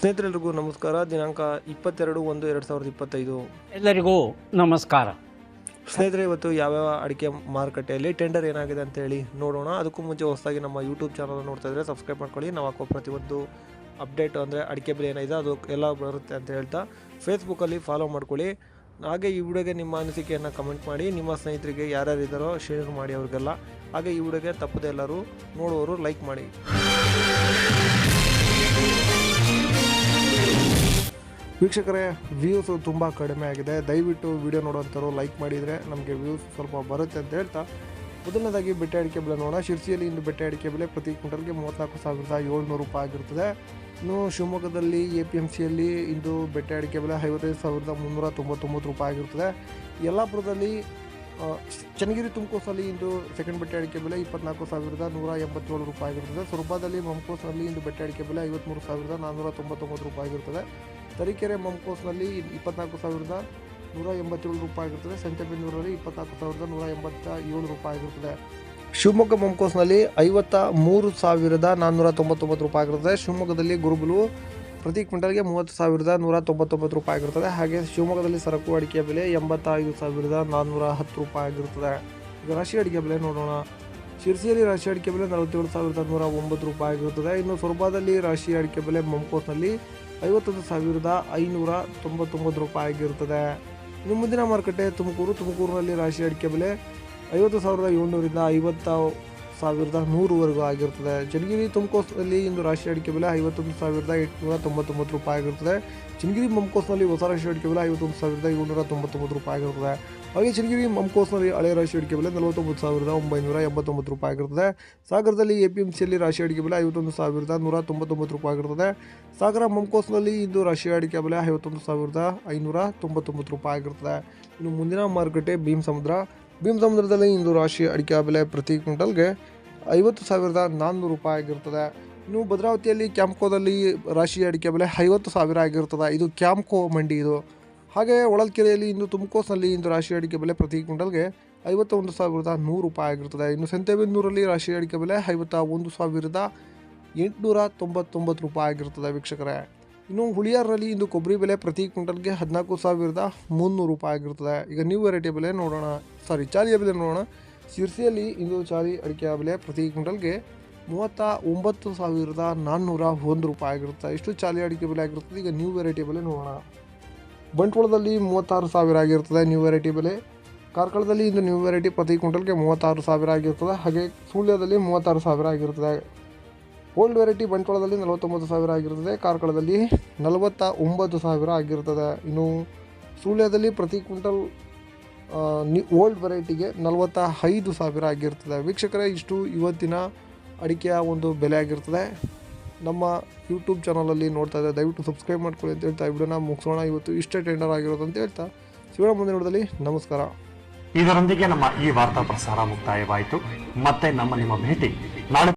ಸ್ನೇಹಿತರೆಲ್ಲರಿಗೂ ನಮಸ್ಕಾರ. ದಿನಾಂಕ ಇಪ್ಪತ್ತೆರಡು ಒಂದು ಎರಡು ಸಾವಿರದ ಇಪ್ಪತ್ತೈದು. ಎಲ್ಲರಿಗೂ ನಮಸ್ಕಾರ. ಸ್ನೇಹಿತರೆ ಇವತ್ತು ಯಾವ್ಯಾವ ಅಡಿಕೆ ಮಾರುಕಟ್ಟೆಯಲ್ಲಿ ಟೆಂಡರ್ ಏನಾಗಿದೆ ಅಂತ ಹೇಳಿ ನೋಡೋಣ. ಅದಕ್ಕೂ ಮುಂಚೆ ಹೊಸದಾಗಿ ನಮ್ಮ ಯೂಟ್ಯೂಬ್ ಚಾನಲ್ ನೋಡ್ತಾ ಇದ್ರೆ ಸಬ್ಸ್ಕ್ರೈಬ್ ಮಾಡ್ಕೊಳ್ಳಿ. ನಾವು ಹಾಕೋ ಪ್ರತಿಯೊಂದು ಅಪ್ಡೇಟ್ ಅಂದರೆ ಅಡಿಕೆ ಬೆಲೆ ಏನಿದೆ ಅದು ಎಲ್ಲ ಬರುತ್ತೆ ಅಂತ ಹೇಳ್ತಾ ಫೇಸ್ಬುಕ್ಕಲ್ಲಿ ಫಾಲೋ ಮಾಡ್ಕೊಳ್ಳಿ. ಹಾಗೆ ಈ ವಿಡಿಯೋಗೆ ನಿಮ್ಮ ಅನಿಸಿಕೆಯನ್ನು ಕಮೆಂಟ್ ಮಾಡಿ. ನಿಮ್ಮ ಸ್ನೇಹಿತರಿಗೆ ಯಾರ್ಯಾರು ಇದ್ದಾರೋ ಶೇರ್ ಮಾಡಿ ಅವ್ರಿಗೆಲ್ಲ. ಹಾಗೆ ಈ ವಿಡಿಯೋಗೆ ತಪ್ಪದೆ ಎಲ್ಲರೂ ನೋಡುವವರು ಲೈಕ್ ಮಾಡಿ. ವೀಕ್ಷಕರೇ ವ್ಯೂಸು ತುಂಬ ಕಡಿಮೆ ಆಗಿದೆ. ದಯವಿಟ್ಟು ವಿಡಿಯೋ ನೋಡೋಂಥವ್ರು ಲೈಕ್ ಮಾಡಿದರೆ ನಮಗೆ ವ್ಯೂಸ್ ಸ್ವಲ್ಪ ಬರುತ್ತೆ ಅಂತ ಹೇಳ್ತಾ, ಮೊದಲನೇದಾಗಿ ಬೆಟ್ಟೆ ಅಡಿಕೆ ಬೆಲೆ ನೋಡೋಣ. ಶಿರ್ಸಿಯಲ್ಲಿ ಇಂದು ಬೆಟ್ಟೆ ಅಡಿಕೆ ಬೆಲೆ ಪ್ರತಿ ಕ್ವಿಂಟಲ್ಗೆ ಮೂವತ್ತ್ನಾಲ್ಕು ಸಾವಿರದ ಏಳ್ನೂರು ರೂಪಾಯಿ ಆಗಿರ್ತದೆ. ಇನ್ನು ಶಿವಮೊಗ್ಗದಲ್ಲಿ ಎ ಪಿ ಎಂ ಸಿಯಲ್ಲಿ ಇಂದು ಬೆಟ್ಟೆ ಅಡಿಕೆ ಬೆಲೆ ಐವತ್ತೈದು ಸಾವಿರದ ಮುನ್ನೂರ ತೊಂಬತ್ತೊಂಬತ್ತು ರೂಪಾಯಿ ಆಗಿರ್ತದೆ. ಯಲ್ಲಾಪುರದಲ್ಲಿ ಚನ್ನಗಿರಿ ತುಮಕೂಸಲ್ಲಿ ಇಂದು ಸೆಕೆಂಡ್ ಬೆಟ್ಟೆ ಅಡಿಕೆ ಬೆಲೆ ಇಪ್ಪತ್ನಾಲ್ಕು ಸಾವಿರದ ನೂರ ಎಂಬತ್ತೇಳು ರೂಪಾಯಿ ಆಗಿರ್ತದೆ. ಸೊರಬಾದಲ್ಲಿ ಮಂಕೋಸ್ನಲ್ಲಿ ಇಂದು ಬೆಟ್ಟೆ ಅಡಿಕೆ ಬೆಲೆ ಐವತ್ತ್ಮೂರು ಸಾವಿರದ ನಾನ್ನೂರ ತೊಂಬತ್ತೊಂಬತ್ತು ರೂಪಾಯಿ ಆಗಿರ್ತದೆ. ತರೀಕೆರೆ ಮಂಕೋಸ್ನಲ್ಲಿ ಇಪ್ಪತ್ನಾಲ್ಕು ಸಾವಿರದ ನೂರ ಎಂಬತ್ತೇಳು ರೂಪಾಯಿ ಆಗಿರ್ತದೆ. ಸಂತೆಬೆನ್ನೂರಲ್ಲಿ ಇಪ್ಪತ್ನಾಲ್ಕು ಸಾವಿರದ ನೂರ ಎಂಬತ್ತ ಏಳು ರೂಪಾಯಿ ಆಗಿರ್ತದೆ. ಶಿವಮೊಗ್ಗ ಮಂಕೋಸ್ನಲ್ಲಿ ಐವತ್ತ ಮೂರು ಸಾವಿರದ ನಾನ್ನೂರ ತೊಂಬತ್ತೊಂಬತ್ತು ರೂಪಾಯಿ ಆಗಿರ್ತದೆ. ಶಿವಮೊಗ್ಗದಲ್ಲಿ ಗುರುಬಲು ಪ್ರತಿ ಕ್ವಿಂಟಲ್ಗೆ ಮೂವತ್ತು ಸಾವಿರದ ನೂರ ತೊಂಬತ್ತೊಂಬತ್ತು ರೂಪಾಯಿ ಆಗಿರ್ತದೆ. ಹಾಗೆ ಶಿವಮೊಗ್ಗದಲ್ಲಿ ಸರಕು ಅಡಿಕೆ ಬೆಲೆ ಎಂಬತ್ತೈದು ಸಾವಿರದ ನಾನ್ನೂರ ಹತ್ತು ರೂಪಾಯಿ ಆಗಿರ್ತದೆ. ಈಗ ರಾಶಿ ಅಡಿಕೆ ಬೆಲೆ ನೋಡೋಣ. ಶಿರ್ಸಿಯಲ್ಲಿ ರಾಶಿ ಅಡಿಕೆ ಬೆಲೆ ನಲವತ್ತೇಳು ಸಾವಿರದ ನೂರ ಒಂಬತ್ತು ರೂಪಾಯಿ ಆಗಿರುತ್ತದೆ. ಇನ್ನು ಸೊರಬಾದಲ್ಲಿ ರಾಶಿ ಅಡಿಕೆ ಬೆಲೆ ಮಂಕೋಸ್ನಲ್ಲಿ ಐವತ್ತೊಂದು ಸಾವಿರದ ಐನೂರ ತೊಂಬತ್ತೊಂಬತ್ತು ರೂಪಾಯಿ ಆಗಿರುತ್ತದೆ. ಇನ್ನು ಮುಂದಿನ ಮಾರುಕಟ್ಟೆ ತುಮಕೂರು. ತುಮಕೂರಿನಲ್ಲಿ ರಾಶಿ ಅಡಿಕೆ ಬೆಲೆ ಐವತ್ತು ಸಾವಿರದ ಏಳ್ನೂರಿಂದ ಐವತ್ತ ಸಾವಿರದ ನೂರುವರೆಗೂ ಆಗಿರ್ತದೆ ಚನ್ನಗಿರಿ ತುಮಕೋಸ್ನಲ್ಲಿ ಇಂದು ರಾಷ್ಟ್ರೀಯ ಅಡಿಕೆ ಬೆಲೆ ಐವತ್ತೊಂದು ಸಾವಿರದ ಎಂಟುನೂರ ತೊಂಬತ್ತೊಂಬತ್ತು ರೂಪಾಯಿ ಆಗಿರ್ತದೆ ಚನ್ನಗಿರಿ ಮಂಕೋಸ್ನಲ್ಲಿ ಹೊಸ ರಾಷ್ಟ್ರೀಯ ಅಡಿಕೆ ಬೆಲೆ ಐವತ್ತೊಂದು ಸಾವಿರದ ಏಳ್ನೂರ ತೊಂಬತ್ತೊಂಬತ್ತು ರೂಪಾಯಿ ಆಗಿರ್ತದೆ ಹಾಗೆ ಚನ್ನಗಿರಿ ಮಂಕೋಸ್ನಲ್ಲಿ ಹಳೆ ರಾಶಿ ಅಡಿಕೆ ಬೆಲೆ ನಲವತ್ತೊಂಬತ್ತು ಸಾವಿರದ ಒಂಬೈನೂರ ಎಂಬತ್ತೊಂಬತ್ತು ರೂಪಾಯಿ ಆಗಿರ್ತದೆ ಸಾಗರದಲ್ಲಿ ಎ ಪಿ ಎಂ ಸಿಯಲ್ಲಿ ರಾಶಿ ಅಡಿಕೆ ಬೆಲೆ ಐವತ್ತೊಂದು ಸಾವಿರದ ನೂರ ತೊಂಬತ್ತೊಂಬತ್ತು ರೂಪಾಯಿ ಆಗಿರ್ತದೆ ಸಾಗರ ಮಂಕೋಸ್ನಲ್ಲಿ ಇಂದು ರಾಶಿ ಅಡಿಕೆ ಬೆಲೆ ಐವತ್ತೊಂದು ಸಾವಿರದ ಐನೂರ ತೊಂಬತ್ತೊಂಬತ್ತು ರೂಪಾಯಿ ಆಗಿರ್ತದೆ ಇನ್ನು ಮುಂದಿನ ಮಾರುಕಟ್ಟೆ ಭೀಮ್ ಸಮುದ್ರ ಭೀಮ್ ಸಮುದ್ರದಲ್ಲಿ ಇಂದು ರಾಶಿ ಅಡಿಕೆ ಬೆಲೆ ಪ್ರತಿ ಕ್ವಿಂಟಲ್ಗೆ ಐವತ್ತು ಸಾವಿರದ ನಾನ್ನೂರು ರೂಪಾಯಿ ಆಗಿರ್ತದೆ. ಇನ್ನು ಭದ್ರಾವತಿಯಲ್ಲಿ ಕ್ಯಾಂಪ್ಕೋದಲ್ಲಿ ರಾಶಿ ಅಡಿಕೆ ಬೆಲೆ ಐವತ್ತು ಸಾವಿರ ಆಗಿರ್ತದೆ. ಇದು ಕ್ಯಾಂಪ್ಕೋ ಮಂಡಿ ಇದು. ಹಾಗೆ ಒಳಲ್ಕೆರೆಯಲ್ಲಿ ಇಂದು ತುಮಕೋಸ್ನಲ್ಲಿ ಇಂದು ರಾಶಿ ಅಡಿಕೆ ಬೆಲೆ ಪ್ರತಿ ಕ್ವಿಂಟಲ್ಗೆ ಐವತ್ತೊಂದು ಸಾವಿರದ ನೂರು ರೂಪಾಯಿ ಆಗಿರ್ತದೆ. ಇನ್ನು ಸಂತೆಬೆನ್ನೂರಲ್ಲಿ ರಾಶಿ ಅಡಿಕೆ ಬೆಲೆ ಐವತ್ತ ಒಂದು ಸಾವಿರದ ಎಂಟುನೂರ ತೊಂಬತ್ತೊಂಬತ್ತು ರೂಪಾಯಿ ಆಗಿರ್ತದೆ ವೀಕ್ಷಕರೇ. ಇನ್ನು ಹುಳಿಯಾರಲ್ಲಿ ಇಂದು ಕೊಬ್ಬರಿ ಬೆಲೆ ಪ್ರತಿ ಕ್ವಿಂಟಲ್ಗೆ ಹದಿನಾಲ್ಕು ಸಾವಿರದ ಮುನ್ನೂರು ರೂಪಾಯಿ ಆಗಿರ್ತದೆ. ಈಗ ನ್ಯೂ ವೆರೈಟಿ ಬೆಲೆ ನೋಡೋಣ. ಸಾರಿ ಚಾಲಿಯ ಬೆಲೆ ನೋಡೋಣ. ಶಿರ್ಸಿಯಲ್ಲಿ ಇಂದು ಚಾಲಿ ಅಡಿಕೆಯ ಬೆಲೆ ಪ್ರತಿ ಕ್ವಿಂಟಲ್ಗೆ ಮೂವತ್ತ ಒಂಬತ್ತು ಸಾವಿರದ ನಾನ್ನೂರ ಒಂದು ರೂಪಾಯಿ ಆಗಿರುತ್ತೆ. ಇಷ್ಟು ಚಾಲಿ ಅಡಿಕೆ ಬೆಲೆ ಆಗಿರುತ್ತದೆ ಈಗ ನ್ಯೂ ವೆರೈಟಿ ಬೆಲೆ ನೋಡೋಣ. ಬಂಟ್ವಾಳದಲ್ಲಿ ಮೂವತ್ತಾರು ಸಾವಿರ ಆಗಿರ್ತದೆ ನ್ಯೂ ವೆರೈಟಿ ಬೆಲೆ ಕಾರ್ಕಳದಲ್ಲಿ ಇಂದು ನ್ಯೂ ವೆರೈಟಿ ಪ್ರತಿ ಕ್ವಿಂಟಲ್ಗೆ ಮೂವತ್ತಾರು ಸಾವಿರ ಆಗಿರ್ತದೆ. ಹಾಗೆ ಸುಳ್ಯದಲ್ಲಿ ಮೂವತ್ತಾರು ಸಾವಿರ ಆಗಿರ್ತದೆ. ಓಲ್ಡ್ ವೆರೈಟಿ ಬಂಟ್ವಾಳದಲ್ಲಿ ನಲವತ್ತೊಂಬತ್ತು ಸಾವಿರ ಆಗಿರ್ತದೆ. ಕಾರ್ಕಳದಲ್ಲಿ ನಲವತ್ತ ಒಂಬತ್ತು ಸಾವಿರ ಆಗಿರ್ತದೆ. ಇನ್ನು ಸುಳ್ಯದಲ್ಲಿ ಪ್ರತಿ ಕ್ವಿಂಟಲ್ ಓಲ್ಡ್ ವೆರೈಟಿಗೆ ನಲವತ್ತ ಐದು ಸಾವಿರ ಆಗಿರ್ತದೆ. ವೀಕ್ಷಕರೇ, ಇಷ್ಟು ಇವತ್ತಿನ ಅಡಿಕೆಯ ಒಂದು ಬೆಲೆ ಆಗಿರ್ತದೆ. ನಮ್ಮ ಯೂಟ್ಯೂಬ್ ಚಾನಲಲ್ಲಿ ನೋಡ್ತಾ ಇದ್ದಾರೆ ದಯವಿಟ್ಟು ಸಬ್ಸ್ಕ್ರೈಬ್ ಮಾಡ್ಕೊಳ್ಳಿ ಅಂತ ಹೇಳ್ತಾ, ವಿಡಿಯೋನ ಮುಗಿಸೋಣ. ಇವತ್ತು ಇಷ್ಟೇ ಟೆಂಡರ್ ಆಗಿರೋದು ಅಂತ ಹೇಳ್ತಾ ಶಿವನ ಮುಂದೆ ನೋಡಿದಲ್ಲಿ ನಮಸ್ಕಾರ. ಇದರೊಂದಿಗೆ ನಮ್ಮ ಈ ವಾರ್ತಾ ಪ್ರಸಾರ ಮುಕ್ತಾಯವಾಯಿತು. ಮತ್ತೆ ನಮ್ಮ ನಿಮ್ಮ ಭೇಟಿ ನಾಳೆ.